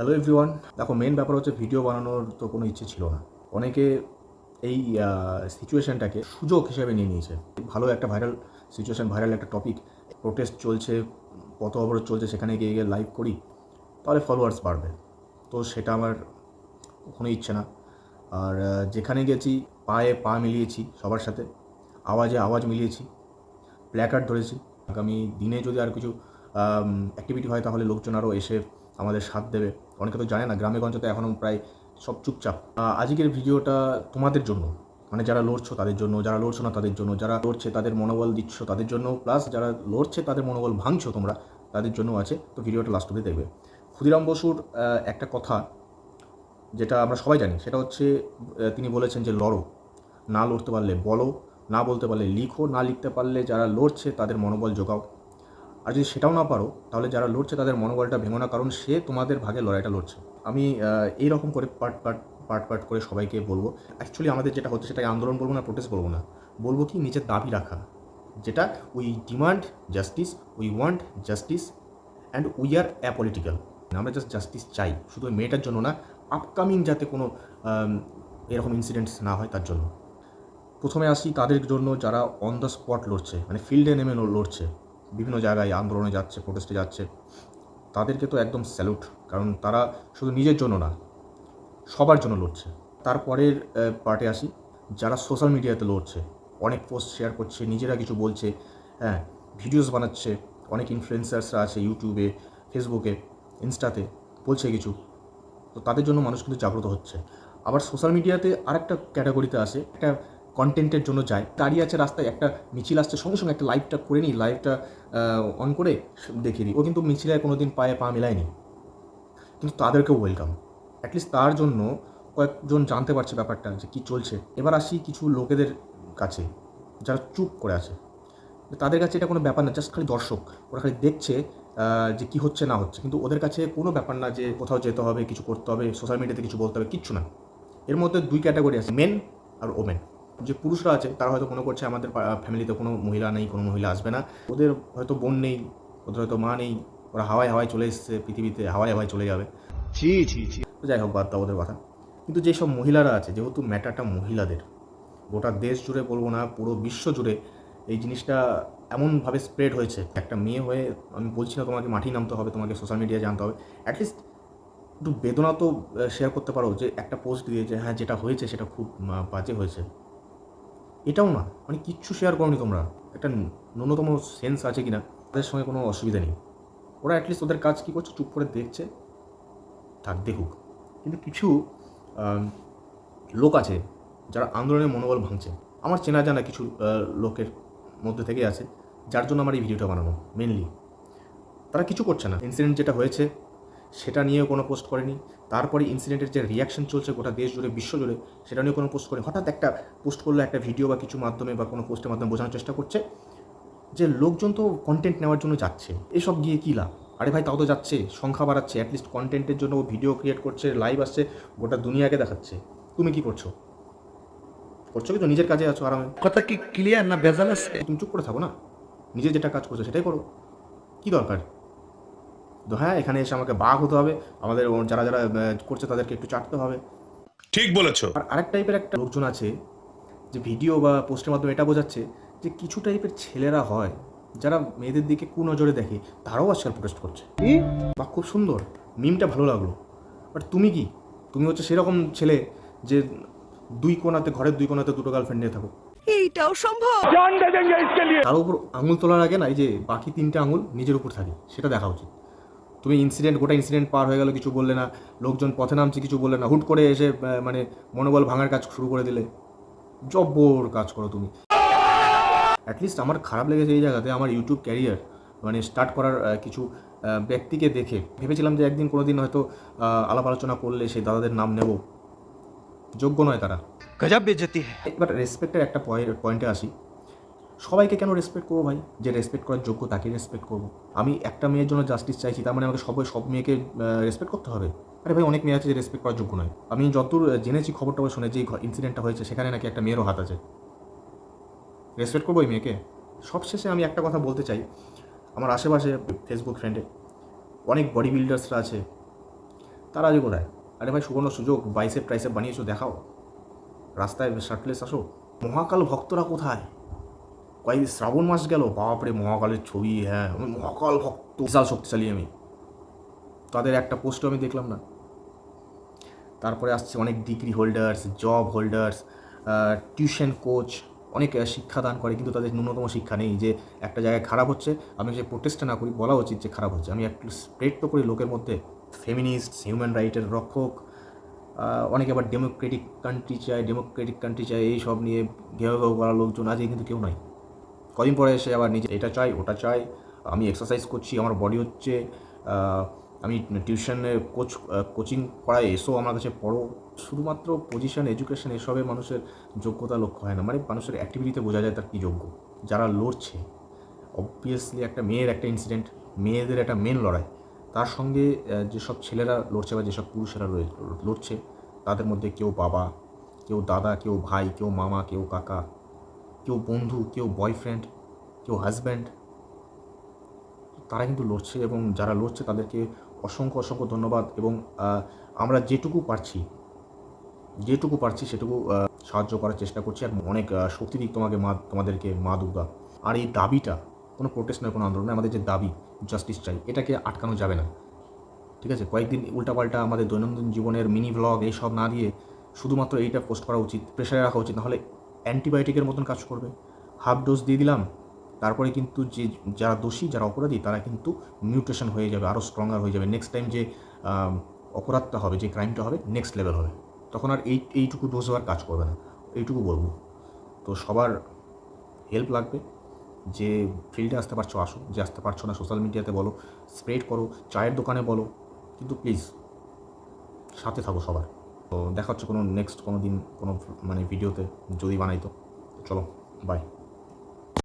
Hello everyone দেখো main ব্যাপার হচ্ছে ভিডিও বানানোর তো কোনো ইচ্ছে ছিল না। অনেকে এই সিচুয়েশানটাকে সুযোগ হিসেবে নিয়ে নিয়েছে। ভালো একটা ভাইরাল সিচুয়েশন ভাইরাল একটা টপিক প্রোটেস্ট চলছে পথ অবরোধ চলছে, সেখানে গিয়ে গিয়ে লাইভ করি, তাহলে ফলোয়ার্স বাড়বে। তো সেটা আমার কোনো ইচ্ছে না। আর যেখানে গেছি, পায়ে পা মিলিয়েছি সবার সাথে, আওয়াজে আওয়াজ মিলিয়েছি প্ল্যাকার্ড ধরেছি। আগামী দিনে যদি আর কিছু অ্যাক্টিভিটি হয়, তাহলে লোকজন আরও এসে আমাদের সাথ দেবে। অনেকে তো জানে না, গ্রামে গঞ্জে তো এখনও প্রায় সব চুপচাপ। আজকের ভিডিওটা তোমাদের জন্য। মানে যারা লড়ছো তাদের জন্য, যারা লড়ছো না তাদের জন্য, যারা লড়ছে তাদের মনোবল দিচ্ছ তাদের জন্য প্লাস যারা লড়ছে তাদের মনোবল ভাঙছো তোমরা, তাদের জন্য আছে। তো ভিডিওটা লাস্ট অব্দি দেখবে। ক্ষুদিরাম বসুর একটা কথা যেটা আমরা সবাই জানি, সেটা হচ্ছে তিনি বলেছেন যে লড়ো। না লড়তে পারলে বলো, না বলতে পারলে লিখো, না লিখতে পারলে যারা লড়ছে তাদের মনোবল জোগাও। আর যদি সেটাও না পারো, তাহলে যারা লড়ছে তাদের মনোবলটা ভেঙো না, কারণ সে তোমাদের ভাগে লড়াইটা লড়ছে। আমি এই রকম করে পার্ট পার্ট পার্ট পার্ট করে সবাইকে বলব। অ্যাকচুয়ালি আমাদের যেটা হচ্ছে সেটাকে আন্দোলন বলব না প্রোটেস্ট বলব না। বলব কি নিজের দাবি রাখা। যেটা we demand justice we want justice and we are apolitical আমরা জাস্ট জাস্টিস চাই, শুধু মেয়েটার জন্য না আপকামিং যাতে কোনো এরকম ইনসিডেন্টস না হয় তার জন্য। প্রথমে আসি তাদের জন্য যারা অন দ্য স্পট লড়ছে মানে ফিল্ডে নেমে লড়ছে। বিভিন্ন জায়গায় আন্দোলনে যাচ্ছে প্রোটেস্টে যাচ্ছে। তাদেরকে তো একদম স্যালুট কারণ তারা শুধু নিজের জন্য না, সবার জন্য লড়ছে। তারপরের পার্টে আসি। যারা সোশ্যাল মিডিয়াতে লড়ছে, অনেক পোস্ট শেয়ার করছে, নিজেরা কিছু বলছে হ্যাঁ ভিডিওস বানাচ্ছে, অনেক ইনফ্লুয়েন্সার্সরা আছে ইউটিউবে ফেসবুকে ইনস্টাতে বলছে কিছু। তো তাদের জন্য মানুষ কিন্তু জাগ্রত হচ্ছে। আবার সোশ্যাল মিডিয়াতে আরেকটা ক্যাটাগরিতে আসে, একটা কন্টেন্টের জন্য যায় দাঁড়িয়ে আছে রাস্তায় একটা মিছিল আসছে, সঙ্গে সঙ্গে একটা লাইভটা করে নিই লাইভটা অন করে দেখিয়ে দিই। ও কিন্তু মিছিলে কোনো দিন পায়ে পা মেলায়নি। কিন্তু তাদেরকেও ওয়েলকাম অ্যাটলিস্ট তার জন্য কয়েকজন জানতে পারছে ব্যাপারটা যে কী চলছে। এবার আসি কিছু লোকেদের কাছে, যারা চুপ করে আছে। তাদের কাছে এটা কোনো ব্যাপার না জাস্ট খালি দর্শক। ওরা খালি দেখছে যে কী হচ্ছে না হচ্ছে। কিন্তু ওদের কাছে কোনো ব্যাপার না যে কোথাও যেতে হবে, কিছু করতে হবে সোশ্যাল মিডিয়াতে কিছু বলতে হবে, কিচ্ছু না। এর মধ্যে দুই ক্যাটাগরি আছে মেন আর ওমেন যে পুরুষরা আছে তারা হয়তো কোনো করছে আমাদের ফ্যামিলিতে কোনো মহিলা নেই কোনো মহিলা আসবে না। ওদের হয়তো বোন নেই ওদের হয়তো মা নেই ওরা হাওয়ায় হাওয়ায় চলে এসছে পৃথিবীতে হাওয়ায় হাওয়ায় চলে যাবে। ছি ছি ছি। যাই হোক বাদ দাও ওদের কথা। কিন্তু যেসব মহিলারা আছে যেহেতু ম্যাটারটা মহিলাদের গোটা দেশ জুড়ে বলব না পুরো বিশ্ব জুড়ে এই জিনিসটা এমনভাবে স্প্রেড হয়েছে। একটা মেয়ে হয়ে আমি বলছি না তোমাকে মাঠেই নামতে হবে তোমাকে সোশ্যাল মিডিয়ায় জানতে হবে। অ্যাটলিস্ট একটু বেদনা তো শেয়ার করতে পারো যে একটা পোস্ট দিয়ে যে হ্যাঁ যেটা হয়েছে সেটা খুব বাজে হয়েছে। এটাও না মানে কিচ্ছু শেয়ার করনি তোমরা। একটা ন্যূনতম সেন্স আছে কি না তাদের সঙ্গে কোনো অসুবিধা নেই। ওরা অ্যাটলিস্ট ওদের কাজ কী করছে, চুপ করে দেখছে, থাক, দেখুক। কিন্তু কিছু লোক আছে, যারা আন্দোলনের মনোবল ভাঙছে। আমার চেনা জানা কিছু লোকের মধ্যে থেকে আছে, যার জন্য আমার এই ভিডিওটা বানানো মেনলি তারা কিছু করছে না। ইনসিডেন্ট যেটা হয়েছে সেটা নিয়েও কোনো পোস্ট করেনি। তারপরে ইনসিডেন্টের যে রিয়াকশন চলছে গোটা দেশ জুড়ে বিশ্ব জুড়ে সেটা নিয়ে কোনো পোস্ট করে হঠাৎ একটা পোস্ট করল একটা ভিডিও বা কিছু মাধ্যমে বা কোনো পোস্টের মাধ্যমে বোঝানোর চেষ্টা করছে যে লোকজন তো কন্টেন্ট নেওয়ার জন্য যাচ্ছে। এসব গিয়ে কী লাভ? আরে ভাই তাও তো যাচ্ছে সংখ্যা বাড়াচ্ছে অ্যাটলিস্ট কন্টেন্টের জন্য ও ভিডিও ক্রিয়েট করছে লাইভ আসছে গোটা দুনিয়াকে দেখাচ্ছে। তুমি কি করছ? করছ কি তো? নিজের কাজে আছো আরামে। কথা কি ক্লিয়ার না ভেজাল আছে? তুমি চুপ করে থাকো না। নিজে যেটা কাজ করছ সেটাই করো। কী দরকার? তো হ্যাঁ এখানে এসে আমাকে বাঘ হতে হবে। আমাদের যারা যারা আহ, করছে তাদেরকে একটু চাটতে হবে। ঠিক বলেছ। আর আরেক টাইপের একটা লোকজন আছে যে ভিডিও বা পোস্টের মাধ্যমে এটা বোঝাচ্ছে যে কিছু টাইপের ছেলেরা হয় যারা মেয়েদের দিকে কু নজরে দেখে তারাও আজকাল প্রোটেস্ট করছে। বা খুব সুন্দর। মিমটা ভালো লাগল। বাট তুমি কি? তুমি হচ্ছে সেরকম ছেলে যে দুই কোণাতে ঘরের দুই কোণাতে দুটো গার্লফ্রেন্ড নিয়ে থাকো। এইটাও সম্ভব! তার উপর আঙুল তোলার আগে না এই যে বাকি তিনটে আঙুল নিজের উপর থাকে সেটা দেখা উচিত। তুমি ইনসিডেন্ট গোটা ইনসিডেন্ট পার হয়ে গেল কিছু বললে না। লোকজন পথে নামছে কিছু বললে না। হুট করে এসে মানে মনোবল ভাঙার কাজ শুরু করে দিলে। জব্বর কাজ করো তুমি। অ্যাটলিস্ট আমার খারাপ লেগেছে এই জায়গাতে আমার ইউটিউব ক্যারিয়ার মানে স্টার্ট করার কিছু ব্যক্তিকে দেখে। ভেবেছিলাম যে একদিন কোনো দিন হয়তো আলাপ আলোচনা করলে সেই দাদাদের নাম নেব। যোগ্য নয় তারা। গজব বেজতি এবার রেসপেক্টের একটা পয়েন্টে আসি। সবাইকে কেন রেসপেক্ট করব ভাই? যে রেসপেক্ট করার যোগ্য তাকে রেসপেক্ট করব। আমি একটা মেয়ের জন্য জাস্টিস চাইছি, তার মানে আমাকে সবাই সব মেয়েকে রেসপেক্ট করতে হবে? আরে ভাই, অনেক মেয়ে আছে যে রেসপেক্ট করার যোগ্য নয়। আমি যতদূর জেনেছি খবর টবর শুনে যে ইনসিডেন্টটা হয়েছে, সেখানে নাকি একটা মেয়েরও হাত আছে। রেসপেক্ট করব ওই মেয়েকে? সবশেষে আমি একটা কথা বলতে চাই। আমার আশেপাশে ফেসবুক ফ্রেন্ডে অনেক বডি বিল্ডার্সরা আছে। তারা আজ কোথায়? আরে ভাই, সুবর্ণ সুযোগ বাইসেপ ট্রাইসেপ বানিয়েছো, দেখাও। রাস্তায় শার্টলেস আসো। মহাকাল ভক্তরা কোথায়? কয়েক শ্রাবণ মাস গেল, বাপরে, মহাকালের ছবি হ্যাঁ আমি মহাকাল ভক্ত। বিশাল শক্তিশালী আমি। তাদের একটা পোস্টও আমি দেখলাম না। তারপরে আসছে অনেক degree holders job holders tuition coach অনেক শিক্ষাদান করে, কিন্তু তাদের ন্যূনতম শিক্ষা নেই। যে একটা জায়গায় খারাপ হচ্ছে, আমি যে প্রোটেস্টটা না করি, বলা উচিত যে খারাপ হচ্ছে। আমি একটু স্প্রেড তো করি লোকের মধ্যে। ফেমিনিস্ট হিউম্যান রাইটের রক্ষক অনেকে আবার ডেমোক্রেটিক কান্ট্রি চায় ডেমোক্রেটিক কান্ট্রি চায়, এই সব নিয়ে ঘেউ ঘেউ করা লোকজন আজকে কিন্তু কেউ নাই। কদিন পরে এসে আবার নিজে এটা চাই, ওটা চাই, আমি এক্সারসাইজ করছি, আমার বডি হচ্ছে আমি টিউশনে কোচ কোচিং করাই এসো আমার কাছে পড়ো। শুধুমাত্র পজিশন এডুকেশন এসবে মানুষের যোগ্যতা লক্ষ্য হয় না। মানে মানুষের অ্যাক্টিভিটিতে বোঝা যায় তার কী যোগ্য। যারা লড়ছে অবভিয়াসলি একটা মেয়ের একটা ইনসিডেন্ট মেয়েদের একটা মেন লড়াই। তার সঙ্গে যেসব ছেলেরা লড়ছে বা যেসব পুরুষেরা লড়ছে, তাদের মধ্যে কেউ বাবা, কেউ দাদা, কেউ ভাই, কেউ মামা, কেউ কাকা কেউ বন্ধু, কেউ বয়ফ্রেন্ড কেউ হাজব্যান্ড তারা কিন্তু লড়ছে এবং যারা লড়ছে তাদেরকে অসংখ্য অসংখ্য ধন্যবাদ এবং আমরা যেটুকু পারছি যেটুকু পারছি সেটুকু সাহায্য করার চেষ্টা করছি আর অনেক শক্তি দিক তোমাকে মা, তোমাদেরকে মা দুর্গা। আর এই দাবিটা, কোনো প্রোটেস্ট নয়, কোনো আন্দোলন আমাদের যে দাবি জাস্টিস চাই, এটাকে আটকানো যাবে না। ঠিক আছে? কয়েকদিন উল্টাপাল্টা আমাদের দৈনন্দিন জীবনের মিনি ভ্লগ এইসব না দিয়ে শুধুমাত্র এইটা পোস্ট করা উচিত প্রেশারে রাখা উচিত, নাহলে অ্যান্টিবায়োটিকের মতন কাজ করবে। হাফ ডোজ দিয়ে দিলাম, তারপরে কিন্তু যে যারা দোষী, যারা অপরাধী, তারা কিন্তু মিউটেশন হয়ে যাবে, আরও স্ট্রঙ্গার হয়ে যাবে। নেক্সট টাইম যে অপরাধটা হবে, যে ক্রাইমটা হবে নেক্সট লেভেল হবে। তখন আর এই, এইটুকু ডোজ আর কাজ করবে না। এইটুকু বলব। তো সবার হেল্প লাগবে, যে ফিল্ডে আসতে পারছ আসো যে আসতে পারছ না সোশ্যাল মিডিয়াতে বলো স্প্রেড করো, চায়ের দোকানে বলো। কিন্তু প্লিজ সাথে থাকো সবার। তো দেখা হচ্ছে কোনো নেক্সট কোনো দিন কোনো মানে ভিডিওতে যদি বানাই তো। চলো বাই